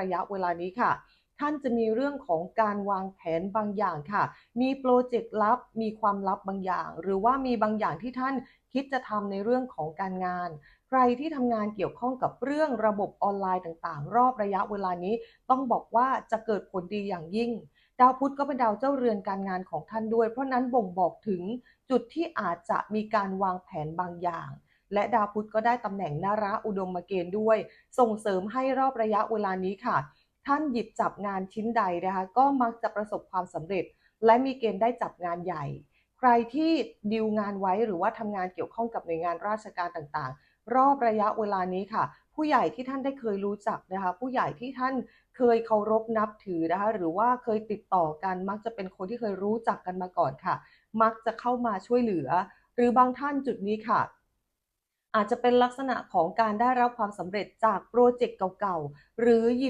ระยะเวลานี้ค่ะ ท่านจะมีเรื่องของการวางแผนบางอย่างค่ะ มีโปรเจกต์ลับ มีความลับบางอย่าง หรือว่ามีบางอย่างที่ท่านคิดจะทำในเรื่องของการงาน ใครที่ทำงานเกี่ยวข้องกับเรื่องระบบออนไลน์ต่างๆ รอบระยะเวลานี้ ต้องบอกว่าจะเกิดผลดีอย่างยิ่งดาวพุธก็เป็นดาวเจ้าเรือนการงานของท่านด้วย เพราะนั้นบ่งบอกถึงจุดที่อาจจะมีการวางแผนบางอย่าง และดาวพุธก็ได้ตำแหน่งนาระอุดมมเกณฑ์ด้วย ส่งเสริมให้รอบระยะเวลานี้ค่ะ ท่านหยิบจับงานชิ้นใดนะคะก็มักจะประสบความสำเร็จ และมีเกณฑ์ได้จับงานใหญ่ ใครที่ดีลงานไว้หรือว่าทำงานเกี่ยวข้องกับหน่วยงานราชการต่างๆ รอบระยะเวลานี้ค่ะ ผู้ใหญ่ที่ท่านได้เคยรู้จักนะคะ ผู้ใหญ่ที่ท่านเคยเคารพนับถือนะคะหรือว่าเคยติดต่อกันมักจะเป็นคนที่เคยรู้จักกันมาก่อนค่ะ มักจะเข้ามาช่วยเหลือ หรือบางท่านจุดนี้ค่ะ อาจจะเป็นลักษณะของการได้รับความสำเร็จจากโปรเจกต์เก่าๆ หรือหยิบ